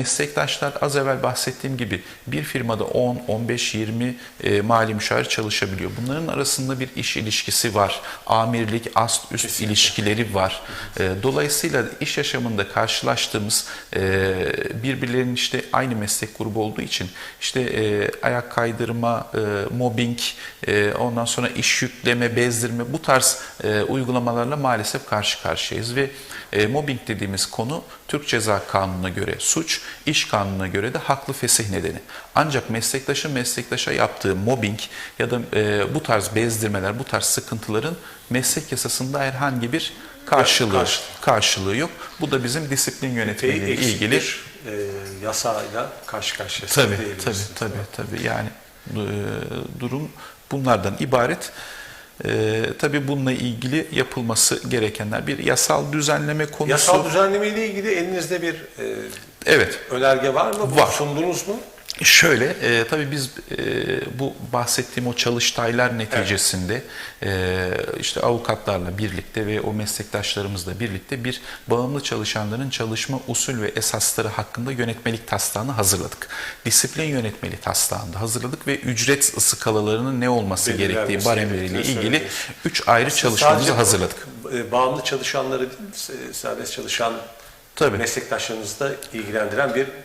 Meslektaşlar az evvel bahsettiğim gibi bir firmada 10, 15, 20 e, mali müşavir çalışabiliyor. Bunların arasında bir iş ilişkisi var. Amirlik, ast üst ilişkileri var. E, dolayısıyla iş yaşamında karşılaştığımız e, birbirlerinin işte aynı meslek grubu olduğu için işte e, ayak kaydırma, e, mobbing, e, ondan sonra iş yükleme, bezdirme bu tarz e, uygulamalarla maalesef karşı karşıyayız ve e, mobbing dediğimiz konu Türk Ceza Kanunu'na göre suç, iş kanununa göre de haklı fesih nedeni. Ancak meslektaşın meslektaşa yaptığı mobbing ya da e, bu tarz bezdirmeler, bu tarz sıkıntıların meslek yasasında herhangi bir karşılığı Karşı- karşılığı yok. Bu da bizim disiplin Eksik ilgili bir e, yasayla karşı karşıyasınız Tabii, tabii, diyebiliriz. tabii, tabii. Yani e, durum bunlardan ibaret. E, tabii bununla ilgili yapılması gerekenler bir yasal düzenleme konusu. Yasal düzenleme ile ilgili elinizde bir e, Evet. önerge var mı? Var. Sundunuz mu? Şöyle, e, tabii biz e, bu bahsettiğim o çalıştaylar neticesinde e, işte avukatlarla birlikte ve o meslektaşlarımızla birlikte bir bağımlı çalışanların çalışma usul ve esasları hakkında yönetmelik taslağını hazırladık. Disiplin yönetmeliği taslağını da hazırladık ve ücret skalalarının ne olması Belirlenmesi gerektiği baremleriyle ilgili söylediniz. üç ayrı çalışmamızı Sadece hazırladık. e, bağımlı çalışanları değil, serbest çalışan Tabii. meslektaşlarınızı da ilgilendiren bir